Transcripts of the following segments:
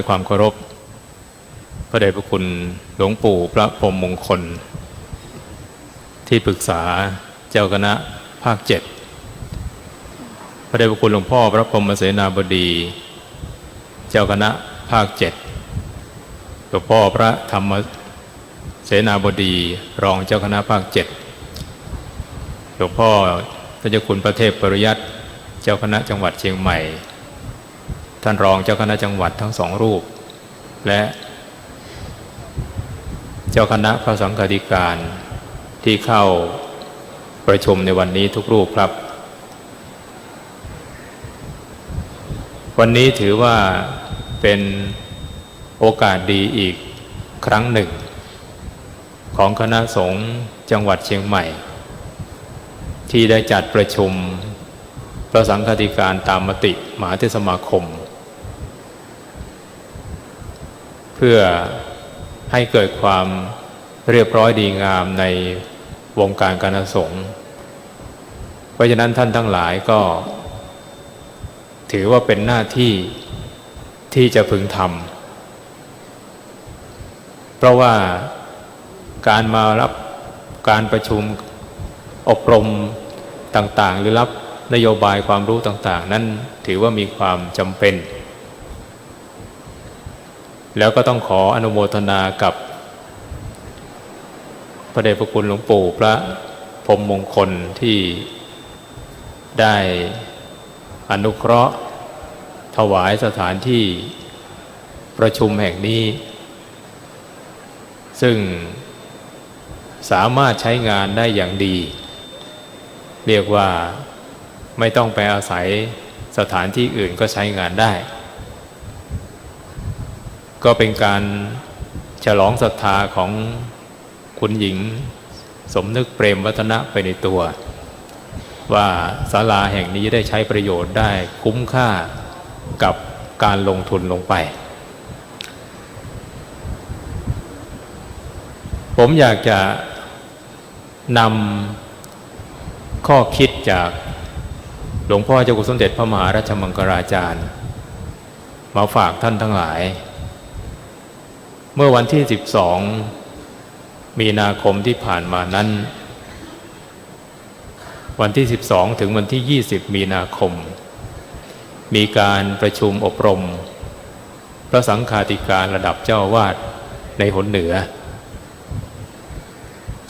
ายความเคารพ พระเดชพระคุณหลวงปู่พระพรหมมงคล ที่ปรึกษาเจ้าคณะภาคเจ็ดพระเดชพระคุณหลวงพ่อพระพรหมเสนาบดี เจ้าคณะภาคเจ็ดหลวงพ่อพระธรรมเสนาบดีรองเจ้าคณะภาคเจ็ดหลวงพ่อพระเจ้าคุณประเทพปริยัติเจ้าคณะจังหวัดเชียงใหม่ ท่านรองเจ้าคณะจังหวัดทั้งสองรูป และเจ้าคณะพระสังฆาธิการที่เข้าประชุมในวันนี้ทุกรูปครับ วันนี้ถือว่าเป็นโอกาสดีอีกครั้งหนึ่ง ของคณะสงฆ์จังหวัดเชียงใหม่ ที่ได้จัดประชุมพระสังฆาธิการตามมติมหาเทศสมาคม เพื่อให้เกิดความเรียบร้อยดีงามในวงการการสงฆ์เพราะฉะนั้นท่านทั้งหลายก็ ถือว่าเป็นหน้าที่ที่จะพึงทำเพราะว่าการมารับการประชุมอบรมต่างๆ หรือรับนโยบายความรู้ต่าง ๆ นั้นถือว่ามีความจำเป็น แล้วก็ต้องขออนุโมทนากับ พระเดชพระคุณหลวงปู่พระพรมมงคลที่ได้อนุเคราะห์ ถวายสถานที่ประชุมแห่งนี้ ซึ่งสามารถใช้งานได้อย่างดี เรียกว่าไม่ต้องไปอาศัยสถานที่อื่นก็ใช้งานได้ ก็เป็นการฉลองศรัทธาของคุณหญิง สมนึกเปรมวัฒนะไปในตัว ว่าศาลาแห่งนี้ได้ใช้ประโยชน์ได้คุ้มค่ากับการลงทุนลงไป ผมอยากจะนำข้อคิดจากหลวงพ่อเจ้าคุณสมเด็จพระมหาราชมังคลาจารย์ มาฝากท่านทั้งหลาย มื่อวันที่ 12 มีนาคมที่ผ่านมานั้น วันที่ 12 ถึงวันที่ 20 มีนาคม มีการประชุมอบรม พระสังฆาธิการระดับเจ้าวาดในหนเหนือ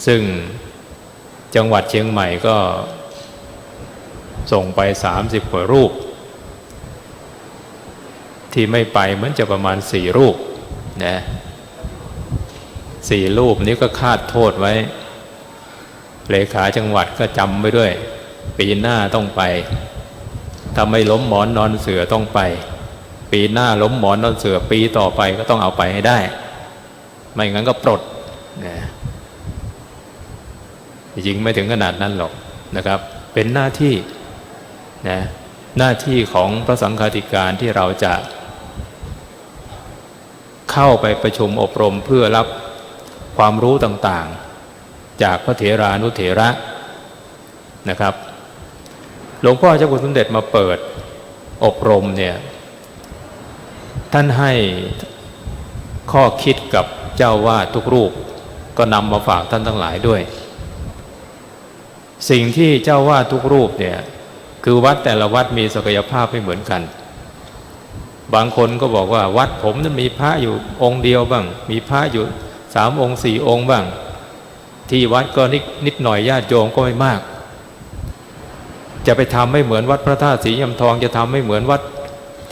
ซึ่งจังหวัดเชียงใหม่ก็ส่งไป 30 กว่ารูป ที่ไม่ไปเหมือนจะประมาณสี่รูปนะ สี่รูปนี้ก็คาดโทษไว้ เลขาจังหวัดก็จำไว้ด้วย ปีหน้าต้องไปถ้าไม่ล้มหมอนนอนเสือต้องไป ปีหน้าล้มหมอนนอนเสือปีต่อไปก็ต้องเอาไปให้ได้ ไม่งั้นก็ปลดนะจริงไม่ถึงขนาดนั้นหรอกนะครับ เป็นหน้าที่นะหน้าที่ของพระสังฆาธิการที่เราจะ เข้าไปประชุมอบรมเพื่อรับ ความรู้ต่างๆ จากพระเถรานุเถระนะครับ หลวงพ่อเจ้าคุณสมเด็จมาเปิดอบรมเนี่ย ท่านให้ข้อคิดกับเจ้าวาดทุกรูป ก็นำมาฝากท่านทั้งหลายด้วย สิ่งที่เจ้าวาดทุกรูปเนี่ย คือวัดแต่ละวัดมีศักยภาพไม่เหมือนกันบางคนก็บอกว่าวัดผมนั้นมีพระอยู่องค์เดียวบ้าง มีพระอยู่ สามองค์สี่องค์บ้าง ที่วัดก็นิดนิดหน่อยญาติโยมก็ไม่มาก จะไปทำไม่เหมือนวัดพระธาตุสียำทองจะทำไม่เหมือนวัด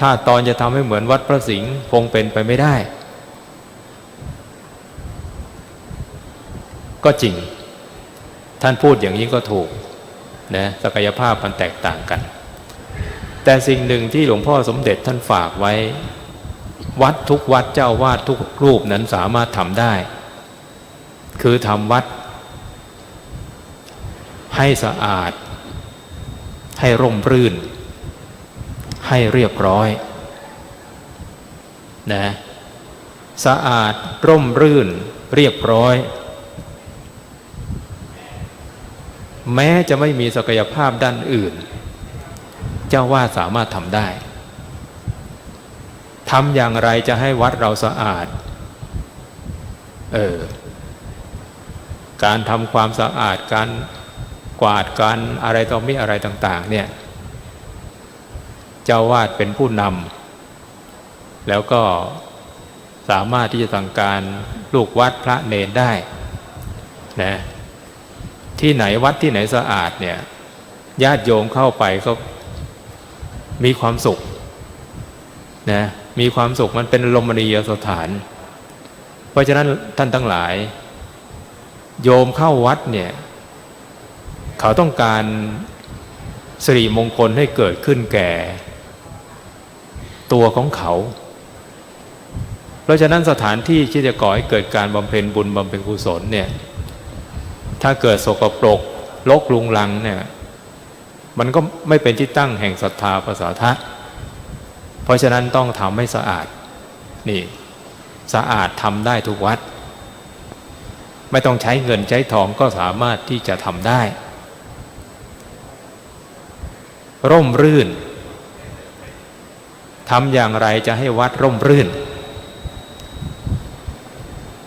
ท่าตอนจะทำให้เหมือนวัดพระสิงห์คงเป็นไปไม่ได้ ก็จริง ท่านพูดอย่างนี้ก็ถูกนะศักยภาพมันแตกต่างกัน แต่สิ่งหนึ่งที่หลวงพ่อสมเด็จท่านฝากไว้ วัดทุกวัดเจ้าวาดทุกรูปนั้นสามารถทำได้ คือทำวัด ให้สะอาด ให้ร่มรื่น ให้เรียบร้อยนะสะอาดร่มรื่น เรียบร้อย แม้จะไม่มีศักยภาพด้านอื่น เจ้าว่าสามารถทำได้ ทำอย่างไรจะให้วัดเราสะอาด เออ การทำความสะอาด การกวาด การอะไรต่อมีอะไรต่าง ๆ เนี่ย เจ้าวาดเป็นผู้นำ แล้วก็สามารถที่จะสั่งการลูกวัดพระเนนได้นะที่ไหนวัดที่ไหนสะอาดเนี่ย ญาติโยมเข้าไปก็มีความสุข นะมีความสุขมันเป็นลมณียสถาน เพราะฉะนั้นท่านทั้งหลาย โยมเข้าวัดเนี่ยเขาต้องการสิริมงคลให้เกิดขึ้นแก่ ตัวของเขา เพราะฉะนั้นสถานที่ที่จะก่อให้เกิดการบำเพ็ญบุญบำเพ็ญกุศลเนี่ยถ้าเกิดสกปรกลกลุงลังเนี่ยมันก็ไม่เป็นที่ตั้งแห่งศรัทธาภาษาทะ เพราะฉะนั้นต้องทำให้สะอาดนี่สะอาดทำได้ทุกวัด ไม่ต้องใช้เงินใช้ทองก็สามารถที่จะทำได้ ร่มรื่นทำอย่างไรจะให้วัดร่มรื่น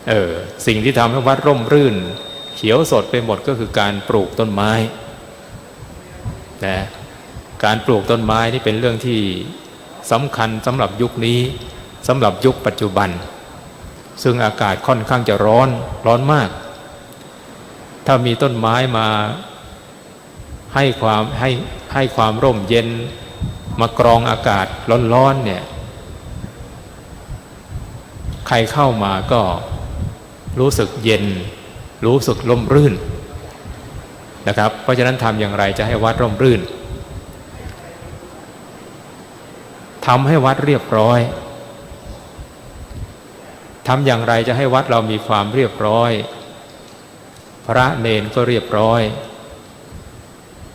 เออสิ่งที่ทำให้วัดร่มรื่น เขียวสดไปหมดก็คือการปลูกต้นไม้นะการปลูกต้นไม้นี่เป็นเรื่องที่ สำคัญสำหรับยุคนี้สำหรับยุคปัจจุบัน ซึ่งอากาศค่อนข้างจะร้อนร้อนมาก ถ้ามีต้นไม้มาให้ความให้ให้ความร่มเย็นมากรองอากาศร้อนๆเนี่ย ใครเข้ามาก็รู้สึกเย็น รู้สึกร่มรื่นนะครับ เพราะฉะนั้นทำอย่างไรจะให้วัดร่มรื่น ทำให้วัดเรียบร้อยทำอย่างไรจะให้วัดเรามีความเรียบร้อย พระเนนก็เรียบร้อย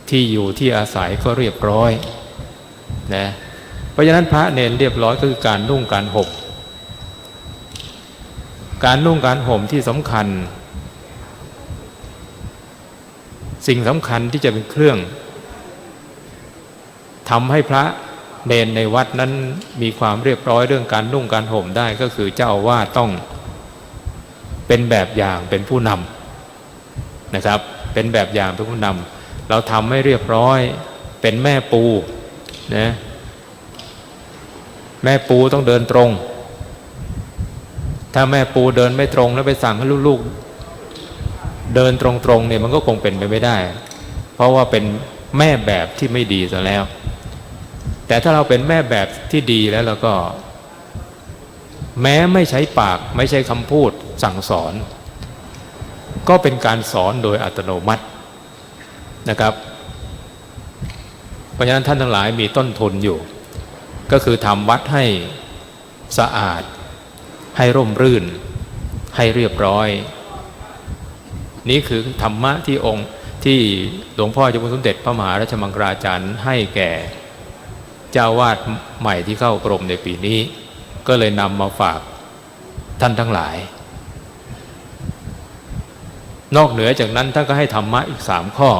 ที่อยู่ที่อาศัยก็เรียบร้อยนะเพราะฉะนั้นพระเนนเรียบร้อยก็คือการนุ่งการห่มการนุ่งการห่มที่สำคัญ สิ่งสำคัญที่จะเป็นเครื่องทำให้พระ เนนในวัดนั้นมีความเรียบร้อยเรื่องการนุ่งการห่มได้ก็คือเจ้าอาวาสต้องเป็นแบบอย่างเป็นผู้นำนะครับ เป็นแบบอย่างเป็นผู้นำเราทำให้เรียบร้อยเป็นแม่ปูนะแม่ปูต้องเดินตรง ถ้าแม่ปูเดินไม่ตรง แล้วไปสั่งให้ลูกๆ เดินตรงๆเนี่ยมันก็คงเป็นไปไม่ได้ เพราะว่าเป็นแม่แบบที่ไม่ดีซะแล้ว แต่ถ้าเราเป็นแม่แบบที่ดีแล้วเราก็ แม้ไม่ใช้ปากไม่ใช้คำพูดสั่งสอน ก็เป็นการสอนโดยอัตโนมัตินะครับ เพราะฉะนั้นท่านทั้งหลายมีต้นทุนอยู่ ก็คือทำวัดให้สะอาด ให้ร่มรื่น ให้เรียบร้อย นี่คือธรรมะที่องค์ที่หลวงพ่อเจ้าคุณสมเด็จพระมหาราชมังคลาจารย์ให้แก่ จ้าวาดใหม่ที่เข้ากรมในปีนี้ ก็เลยนำมาฝากท่านทั้งหลาย นอกเหนือจากนั้นท่านก็ให้ธรรมะอีกสามข้อ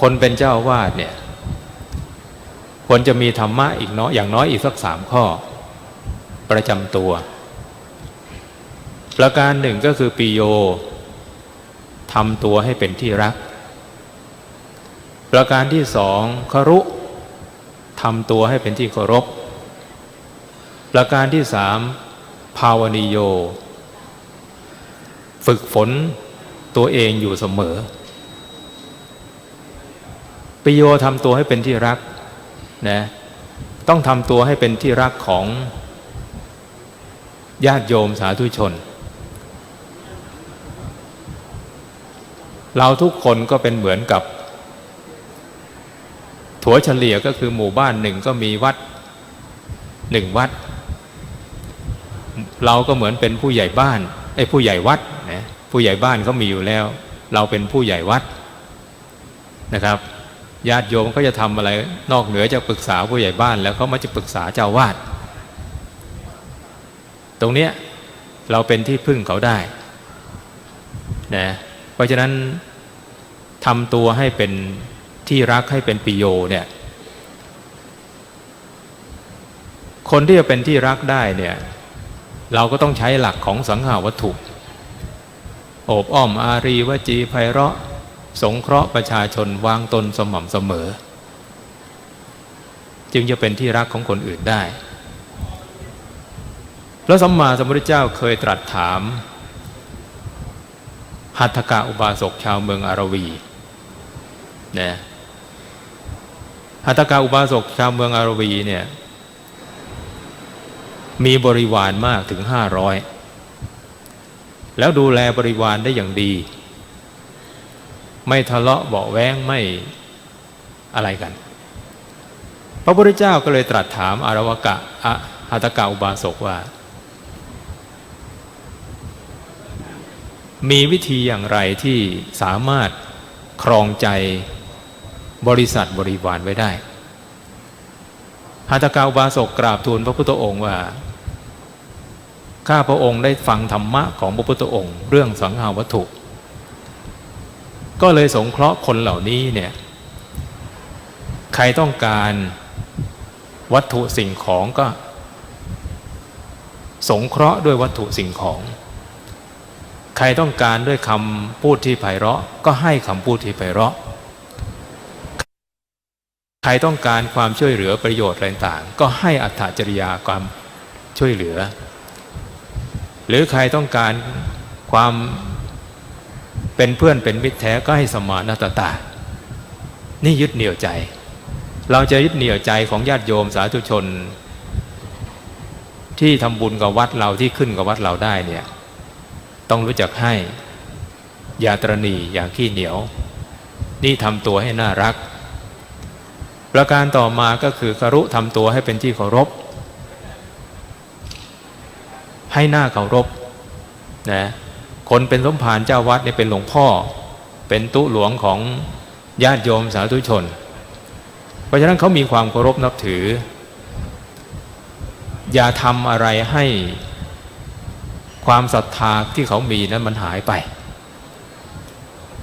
คนเป็นเจ้าวาดเนี่ยควรจะมีธรรมะอีกน้อยอย่างน้อยอีกสักสามข้อ ประจำตัว ประการหนึ่งก็คือปีโยทำตัวให้เป็นที่รัก ประการที่สองคารุทำตัวให้เป็นที่เคารพ ประการที่สามภาวนิโย ฝึกฝนตัวเองอยู่เสมอปิโยทำตัวให้เป็นที่รักนะต้องทำตัวให้เป็นที่รักของญาติโยมสาธุชน เราทุกคนก็เป็นเหมือนกับ ถัวเฉลี่ยก็คือหมู่บ้านหนึ่งก็มีวัดหนึ่งวัด เราก็เหมือนเป็นผู้ใหญ่บ้านไอ้ผู้ใหญ่วัดนะผู้ใหญ่บ้านเขามีอยู่แล้ว เราเป็นผู้ใหญ่วัดนะครับญาติโยมก็จะทำอะไรนอกเหนือจากปรึกษาผู้ใหญ่บ้าน แล้วเขามาจะปรึกษาเจ้าวาด ตรงเนี้ยเราเป็นที่พึ่งเขาได้นะเพราะฉะนั้นทำตัวให้เป็น ที่รักให้เป็นปิโยเนี่ย คนที่จะเป็นที่รักได้เนี่ย เราก็ต้องใช้หลักของสังหาวัตถุ โอบอ้อมอารีวจีไพเราะ สงเคราะห์ประชาชนวางตนสม่ำเสมอ จึงจะเป็นที่รักของคนอื่นได้แล้วสัมมาสัมพุทธเจ้าเคยตรัสถามหัตถกะอุบาสกชาวเมืองอารวีนะ หัตกะอุบาสกชาวเมืองอารวีเนี่ย มีบริวารมากถึงห้าร้อยแล้วดูแลบริวารได้อย่างดี ไม่ทะเลาะเบาแว้งไม่อะไรกัน พระพุทธเจ้าก็เลยตรัสถามอารวกะอะหัตกะอุบาสกว่า มีวิธีอย่างไรที่สามารถครองใจ บริษัทบริวารไว้ได้หัตถกาอุบาสกกราบทูลพระพุทธองค์ว่า ข้าพระองค์ได้ฟังธรรมะของพระพุทธองค์ เรื่องสังหาวัตถุ ก็เลยสงเคราะห์คนเหล่านี้เนี่ยใครต้องการวัตถุสิ่งของก็ สงเคราะห์ด้วยวัตถุสิ่งของ ใครต้องการด้วยคำพูดที่ไพเราะ ก็ให้คำพูดที่ไพเราะ ใครต้องการความช่วยเหลือประโยชน์อะไรต่างก็ให้อัตถจริยาความช่วยเหลือ หรือใครต้องการความเป็นเพื่อนเป็นมิตรแท้ก็ให้สมานตตา นี่ยึดเหนี่ยวใจ เราจะยึดเหนี่ยวใจของญาติโยมสาธุชน ที่ทำบุญกับวัดเราที่ขึ้นกับวัดเราได้เนี่ยต้องรู้จักให้อย่าตรณีอย่าขี้เหนียว นี่ทำตัวให้น่ารัก ประการต่อมาก็คือคารุทำตัวให้เป็นที่เคารพ ให้หน้าเคารพนะคนเป็นสมภารเจ้าวัดเนี่ยเป็นหลวงพ่อ เป็นตุหลวงของญาติโยมสาธุชน เพราะฉะนั้นเขามีความเคารพนับถือ อย่าทำอะไรให้ความศรัทธาที่เขามีนั้นมันหายไป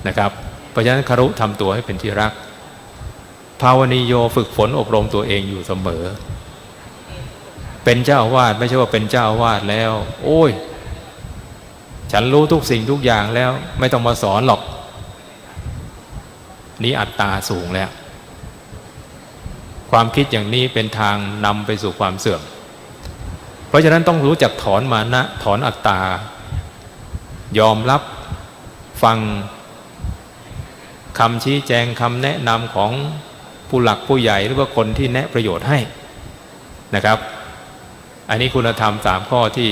นะครับ เพราะฉะนั้นคารุทำตัวให้เป็นที่รัก ภาวนีโยฝึกฝนอบรมตัวเองอยู่เสมอ เป็นเจ้าวาสไม่ใช่ว่าเป็นเจ้าวาสแล้ว โอ้ย ฉันรู้ทุกสิ่งทุกอย่างแล้ว ไม่ต้องมาสอนหรอก นี่อัตตาสูงแล้ว ความคิดอย่างนี้เป็นทางนำไปสู่ความเสื่อม เพราะฉะนั้นต้องรู้จักถอนมานะถอนอัตตา ยอมรับฟังคำชี้แจงคำแนะนำของ ผู้หลักผู้ใหญ่หรือว่าคนที่แนะประโยชน์ให้นะครับ อันนี้คุณธรรมสามข้อที่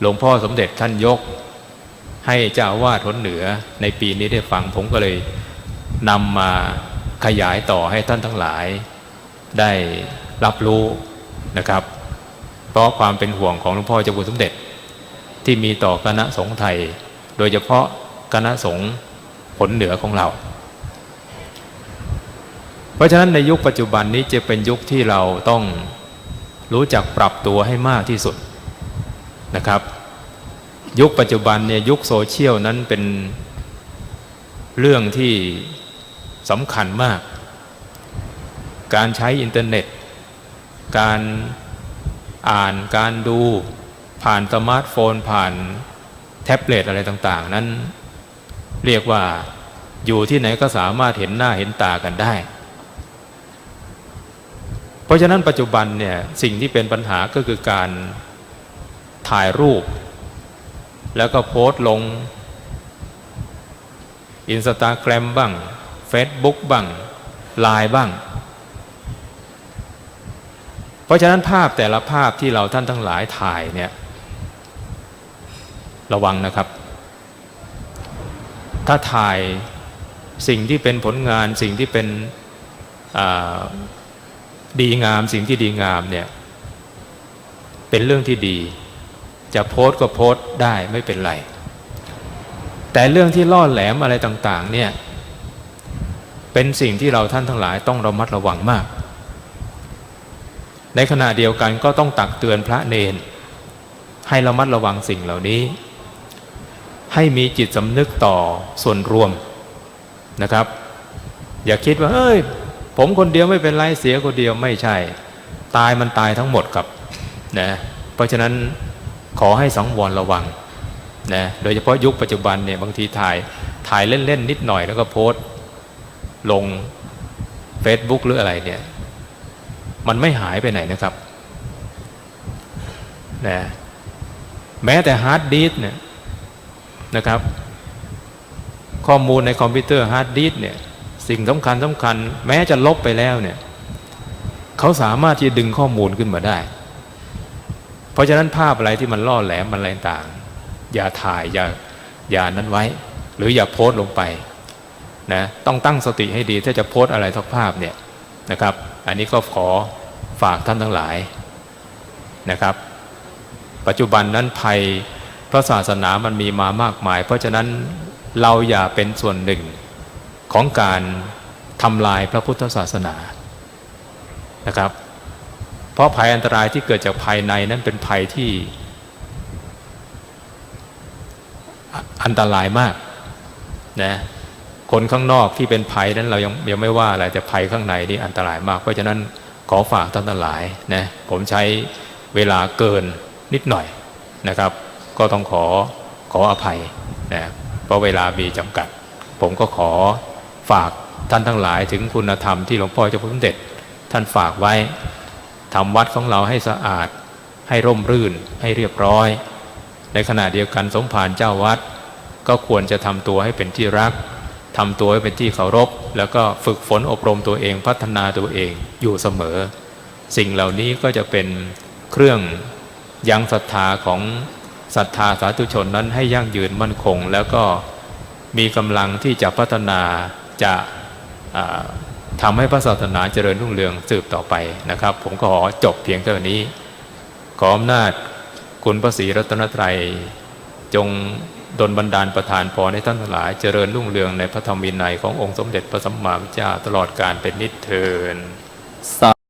หลวงพ่อสมเด็จท่านยก ให้เจ้าวาสทนเหนือในปีนี้ได้ฟังผมก็เลยนำมาขยายต่อให้ท่านทั้งหลาย ได้รับรู้นะครับ เพราะความเป็นห่วงของหลวงพ่อเจ้าคุณสมเด็จ ที่มีต่อคณะสงฆ์ไทย โดยเฉพาะคณะสงฆ์ผลเหนือของเรา เพราะฉะนั้นในยุคปัจจุบันนี้จะเป็นยุคที่เราต้องรู้จักปรับตัวให้มากที่สุดนะครับ ยุคปัจจุบันเนี่ยยุคโซเชียลนั้นเป็นเรื่องที่สำคัญมาก การใช้อินเทอร์เน็ต การอ่านการดูผ่านสมาร์ทโฟน ผ่านแท็บเล็ตอะไรต่าง ๆ นั้นเรียกว่าอยู่ที่ไหนก็สามารถเห็นหน้าเห็นตากันได้ เพราะฉะนั้นปัจจุบันเนี่ยสิ่งที่เป็นปัญหาก็คือการถ่ายรูป แล้วก็โพสต์ลงอินสตาแกรมบ้าง Facebook บ้างไลน์บ้าง เพราะฉะนั้นภาพแต่ละภาพที่เราท่านทั้งหลายถ่ายเนี่ยระวังนะครับ ถ้าถ่ายสิ่งที่เป็นผลงานสิ่งที่เป็น ดีงามสิ่งที่ดีงามเนี่ย เป็นเรื่องที่ดี จะโพสต์ก็โพสต์ได้ไม่เป็นไร แต่เรื่องที่ล่อแหลมอะไรต่าง ๆ เนี่ย เป็นสิ่งที่เราท่านทั้งหลายต้องระมัดระวังมาก ในขณะเดียวกันก็ต้องตักเตือนพระเนน ให้ระมัดระวังสิ่งเหล่านี้ ให้มีจิตสำนึกต่อส่วนรวมนะครับ อย่าคิดว่าเอ้ย ผมคนเดียวไม่เป็นไรเสียคนเดียวไม่ใช่ ตายมันตายทั้งหมดครับนะเพราะฉะนั้นขอให้สังวรระวังนะโดยเฉพาะยุคปัจจุบันเนี่ยบางทีถ่ายถ่ายเล่นๆนิดหน่อยแล้วก็โพสต์ลง Facebook หรืออะไรเนี่ย มันไม่หายไปไหนนะครับนะแม้แต่ฮาร์ดดิสก์เนี่ยนะครับ ข้อมูลในคอมพิวเตอร์ฮาร์ดดิสก์เนี่ย สิ่งสำคัญสำคัญ แม้จะลบไปแล้วเนี่ยเขาสามารถที่จะดึงข้อมูลขึ้นมาได้ เพราะฉะนั้นภาพอะไรที่มันล่อแหลมมันอะไรต่าง อย่าถ่ายอย่าอย่านั้นไว้ หรืออย่าโพสต์ลงไปนะต้องตั้งสติให้ดีถ้าจะโพสต์อะไรทักภาพเนี่ยนะครับ อันนี้ก็ขอฝากท่านทั้งหลายนะครับ ปัจจุบันนั้นภัยพระศาสนามันมีมามากมาย เพราะฉะนั้นเราอย่าเป็นส่วนหนึ่ง ของการทำลายพระพุทธศาสนานะครับ เพราะภัยอันตรายที่เกิดจากภายในนั้นเป็นภัยที่อันตรายมากนะคนข้างนอกที่เป็นภัยนั้นเรายังยังไม่ว่าอะไรแต่ภัยข้างในนี่อันตรายมาก เพราะฉะนั้นขอฝากท่านทั้งหลายนะผมใช้เวลาเกินนิดหน่อยนะครับ ก็ต้องขอขออภัยนะเพราะเวลามีจำกัด ผมก็ขอ ฝากท่านทั้งหลายถึงคุณธรรมที่หลวงพ่อเจ้าคุณสมเด็จ ท่านฝากไว้ทำวัดของเราให้สะอาด ให้ร่มรื่นให้เรียบร้อย ในขณะเดียวกันสมภารเจ้าวัด ก็ควรจะทำตัวให้เป็นที่รักทำตัวให้เป็นที่เคารพ แล้วก็ฝึกฝนอบรมตัวเองพัฒนาตัวเองอยู่เสมอ สิ่งเหล่านี้ก็จะเป็นเครื่องยังศรัทธาของศรัทธาสาธุชนนั้นให้ยั่งยืนมั่นคง แล้วก็มีกำลังที่จะพัฒนา จะทำทำให้พระศาสนาเจริญรุ่งเรืองสืบต่อไปนะครับ ผมก็ขอจบเพียงเท่านี้ ขออำนาจคุณพระศรีรัตนตรัยจงดลบันดาลประทานพรให้ท่านทั้งหลายเจริญรุ่งเรืองในพระธรรมวินัยขององค์สมเด็จพระสัมมาวิจาตลอดการเป็นนิจเทิน